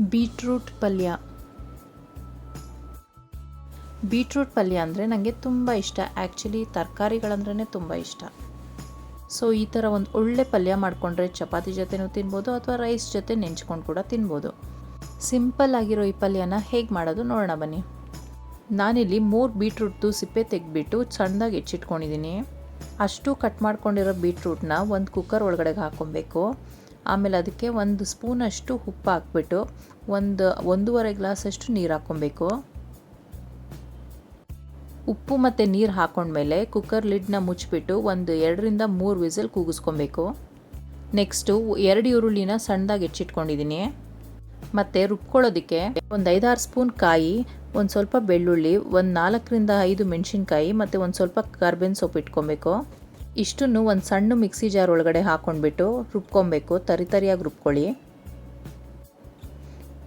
Beetroot ಪಲ್ಯ. Beetroot ಪಲ್ಯ ಅಂದರೆ ನನಗೆ ತುಂಬ ಇಷ್ಟ. ಆ್ಯಕ್ಚುಲಿ ತರಕಾರಿಗಳಂದ್ರೇ ತುಂಬ ಇಷ್ಟ. ಸೊ ಈ ಥರ ಒಂದು ಒಳ್ಳೆ ಪಲ್ಯ ಮಾಡಿಕೊಂಡ್ರೆ ಚಪಾತಿ ಜೊತೆನೂ ತಿನ್ಬೋದು ಅಥವಾ ರೈಸ್ ಜೊತೆ ನೆಂಚ್ಕೊಂಡು ಕೂಡ ತಿನ್ಬೋದು. ಸಿಂಪಲ್ ಆಗಿರೋ ಈ ಪಲ್ಯನ ಹೇಗೆ ಮಾಡೋದು ನೋಡೋಣ ಬನ್ನಿ. ನಾನಿಲ್ಲಿ ಮೂರು ಬೀಟ್ರೂಟ್ದು ಸಿಪ್ಪೆ ತೆಗೆದ್ಬಿಟ್ಟು ಸಣ್ಣದಾಗಿ ಹೆಚ್ಚಿಟ್ಕೊಂಡಿದ್ದೀನಿ. ಅಷ್ಟು ಕಟ್ ಮಾಡ್ಕೊಂಡಿರೋ ಬೀಟ್ರೂಟ್ನ ಒಂದು ಕುಕ್ಕರ್ ಒಳಗಡೆಗೆ ಹಾಕ್ಕೊಬೇಕು. ಆಮೇಲೆ ಅದಕ್ಕೆ ಒಂದು ಸ್ಪೂನಷ್ಟು ಉಪ್ಪು ಹಾಕ್ಬಿಟ್ಟು ಒಂದು, ಒಂದೂವರೆ ಗ್ಲಾಸಷ್ಟು ನೀರು ಹಾಕ್ಕೊಬೇಕು. ಉಪ್ಪು ಮತ್ತು ನೀರು ಹಾಕ್ಕೊಂಡ್ಮೇಲೆ ಕುಕ್ಕರ್ ಲಿಡ್ನ ಮುಚ್ಚಿಬಿಟ್ಟು ಒಂದು ಎರಡರಿಂದ ಮೂರು ವಿಸಲ್ ಕೂಗಿಸ್ಕೊಬೇಕು. ನೆಕ್ಸ್ಟು ಎರಡು ಈರುಳ್ಳಿನ ಸಣ್ಣದಾಗಿ ಹೆಚ್ಚಿಟ್ಕೊಂಡಿದ್ದೀನಿ. ಮತ್ತು ರುಬ್ಕೊಳ್ಳೋದಕ್ಕೆ ಒಂದು ಐದಾರು ಸ್ಪೂನ್ ಕಾಯಿ, ಒಂದು ಸ್ವಲ್ಪ ಬೆಳ್ಳುಳ್ಳಿ, ಒಂದು ನಾಲ್ಕರಿಂದ ಐದು ಮೆಣಸಿನ್ಕಾಯಿ ಮತ್ತು ಒಂದು ಸ್ವಲ್ಪ ಕರ್ಬೇವಿನ ಸೊಪ್ಪು ಇಟ್ಕೊಬೇಕು. ಇಷ್ಟನ್ನು ಒಂದು ಸಣ್ಣ ಮಿಕ್ಸಿ ಜಾರ್ ಒಳಗಡೆ ಹಾಕ್ಕೊಂಡ್ಬಿಟ್ಟು ರುಬ್ಕೊಬೇಕು. ತರಿತರಿಯಾಗಿ ರುಬ್ಕೊಳ್ಳಿ.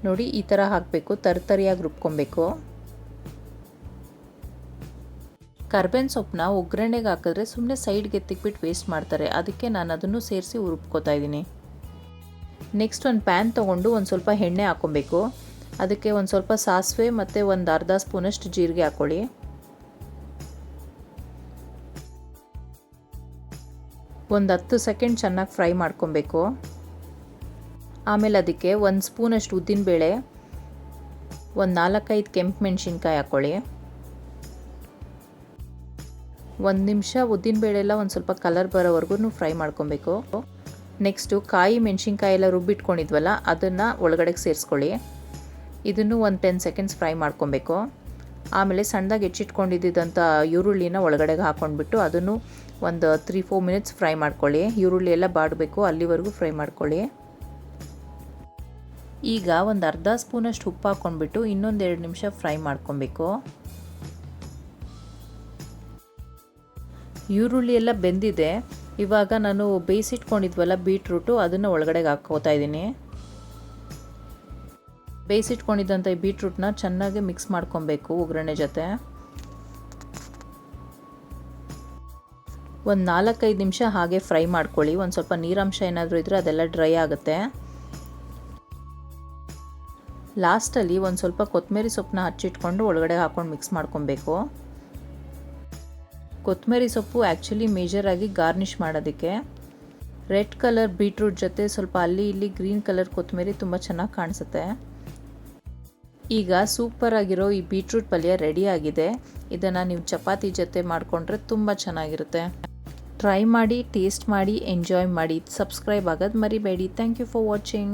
ನೋಡಿ, ಈ ಥರ ಹಾಕಬೇಕು. ತರಿ ತರಿಯಾಗಿ ರುಬ್ಕೊಬೇಕು. ಕರ್ಬೇವಿನ ಸೊಪ್ಪನ್ನ ಒಗ್ಗರಣೆಗೆ ಹಾಕಿದ್ರೆ ಸುಮ್ಮನೆ ಸೈಡ್ಗೆ ಎತ್ತಿಕ್ಬಿಟ್ಟು ವೇಸ್ಟ್ ಮಾಡ್ತಾರೆ. ಅದಕ್ಕೆ ನಾನು ಅದನ್ನು ಸೇರಿಸಿ ರುಬ್ಕೋತಾ ಇದ್ದೀನಿ. ನೆಕ್ಸ್ಟ್ ಒಂದು ಪ್ಯಾನ್ ತೊಗೊಂಡು ಒಂದು ಸ್ವಲ್ಪ ಎಣ್ಣೆ ಹಾಕ್ಕೊಬೇಕು. ಅದಕ್ಕೆ ಒಂದು ಸ್ವಲ್ಪ ಸಾಸಿವೆ ಮತ್ತು ಒಂದು ಅರ್ಧ ಸ್ಪೂನಷ್ಟು ಜೀರಿಗೆ ಹಾಕ್ಕೊಳ್ಳಿ ಒಂದು ಹತ್ತು ಸೆಕೆಂಡ್ ಚೆನ್ನಾಗಿ ಫ್ರೈ ಮಾಡ್ಕೊಬೇಕು. ಆಮೇಲೆ ಅದಕ್ಕೆ ಒಂದು ಸ್ಪೂನಷ್ಟು ಉದ್ದಿನಬೇಳೆ ಒಂದು ನಾಲ್ಕೈದು ಕೆಂಪು ಮೆಣಸಿನ್ಕಾಯಿ ಹಾಕ್ಕೊಳ್ಳಿ ಒಂದು ನಿಮಿಷ ಉದ್ದಿನಬೇಳೆ ಎಲ್ಲ ಒಂದು ಸ್ವಲ್ಪ ಕಲರ್ ಬರೋವರೆಗೂ ಫ್ರೈ ಮಾಡ್ಕೊಬೇಕು. ನೆಕ್ಸ್ಟು ಕಾಯಿ ಮೆಣಸಿನ್ಕಾಯಿ ಎಲ್ಲ ರುಬ್ಬಿಟ್ಕೊಂಡಿದ್ವಲ್ಲ, ಅದನ್ನು ಒಳಗಡೆಗೆ ಸೇರಿಸ್ಕೊಳ್ಳಿ. ಇದನ್ನು ಒಂದು ಟೆನ್ ಸೆಕೆಂಡ್ಸ್ ಫ್ರೈ ಮಾಡ್ಕೊಬೇಕು. ಆಮೇಲೆ ಸಣ್ಣದಾಗಿ ಹೆಚ್ಚಿಟ್ಕೊಂಡಿದ್ದಂಥ ಈರುಳ್ಳಿನ ಒಳಗಡೆಗೆ ಹಾಕ್ಕೊಂಡ್ಬಿಟ್ಟು ಅದನ್ನು ಒಂದು ತ್ರೀ ಫೋರ್ ಮಿನಿಟ್ಸ್ ಫ್ರೈ ಮಾಡ್ಕೊಳ್ಳಿ. ಈರುಳ್ಳಿ ಎಲ್ಲ ಬಾಡಬೇಕು, ಅಲ್ಲಿವರೆಗೂ ಫ್ರೈ ಮಾಡ್ಕೊಳ್ಳಿ. ಈಗ ಒಂದು ಅರ್ಧ ಸ್ಪೂನಷ್ಟು ಉಪ್ಪು ಹಾಕ್ಕೊಂಡ್ಬಿಟ್ಟು ಇನ್ನೊಂದೆರಡು ನಿಮಿಷ ಫ್ರೈ ಮಾಡ್ಕೊಬೇಕು. ಈರುಳ್ಳಿ ಎಲ್ಲ ಬೆಂದಿದೆ. ಇವಾಗ ನಾನು ಬೇಯಿಸಿಟ್ಕೊಂಡಿದ್ವಲ್ಲ ಬೀಟ್ರೂಟು ಅದನ್ನು ಒಳಗಡೆಗೆ ಹಾಕ್ಕೋತಾ ಇದ್ದೀನಿ. ಬೇಯಿಸಿಟ್ಕೊಂಡಿದ್ದಂಥ ಈ ಬೀಟ್ರೂಟ್ನ ಚೆನ್ನಾಗಿ ಮಿಕ್ಸ್ ಮಾಡ್ಕೊಬೇಕು ಒಗ್ಗರಣೆ ಜೊತೆ. ಒಂದು ನಾಲ್ಕೈದು ನಿಮಿಷ ಹಾಗೆ ಫ್ರೈ ಮಾಡ್ಕೊಳ್ಳಿ. ಒಂದು ಸ್ವಲ್ಪ ನೀರಾಂಶ ಏನಾದರೂ ಇದ್ದರೆ ಅದೆಲ್ಲ ಡ್ರೈ ಆಗುತ್ತೆ. ಲಾಸ್ಟಲ್ಲಿ ಒಂದು ಸ್ವಲ್ಪ ಕೊತ್ತಂಬರಿ ಸೊಪ್ಪನ್ನ ಹಚ್ಚಿಟ್ಕೊಂಡು ಒಳಗಡೆ ಹಾಕ್ಕೊಂಡು ಮಿಕ್ಸ್ ಮಾಡ್ಕೊಬೇಕು. ಕೊತ್ತಂಬರಿ ಸೊಪ್ಪು ಆ್ಯಕ್ಚುಲಿ ಮೇಜರಾಗಿ ಗಾರ್ನಿಷ್ ಮಾಡೋದಕ್ಕೆ. ರೆಡ್ ಕಲರ್ ಬೀಟ್ರೂಟ್ ಜೊತೆ ಸ್ವಲ್ಪ ಅಲ್ಲಿ ಇಲ್ಲಿ ಗ್ರೀನ್ ಕಲರ್ ಕೊತ್ತಂಬರಿ ತುಂಬ ಚೆನ್ನಾಗಿ ಕಾಣಿಸುತ್ತೆ. ಈಗ ಸೂಪರ್ ಆಗಿರೋ ಈ ಬೀಟ್ರೂಟ್ ಪಲ್ಯ ರೆಡಿ ಆಗಿದೆ. ಇದನ್ನು ನೀವು ಚಪಾತಿ ಜೊತೆ ಮಾಡಿಕೊಂಡ್ರೆ ತುಂಬ ಚೆನ್ನಾಗಿರುತ್ತೆ. ಟ್ರೈ ಮಾಡಿ ಟೇಸ್ಟ್ ಮಾಡಿ ಎಂಜಾಯ್ ಮಾಡಿ. ಸಬ್ಸ್ಕ್ರೈಬ್ ಆಗೋದು ಮರಿಬೇಡಿ. Thank you for watching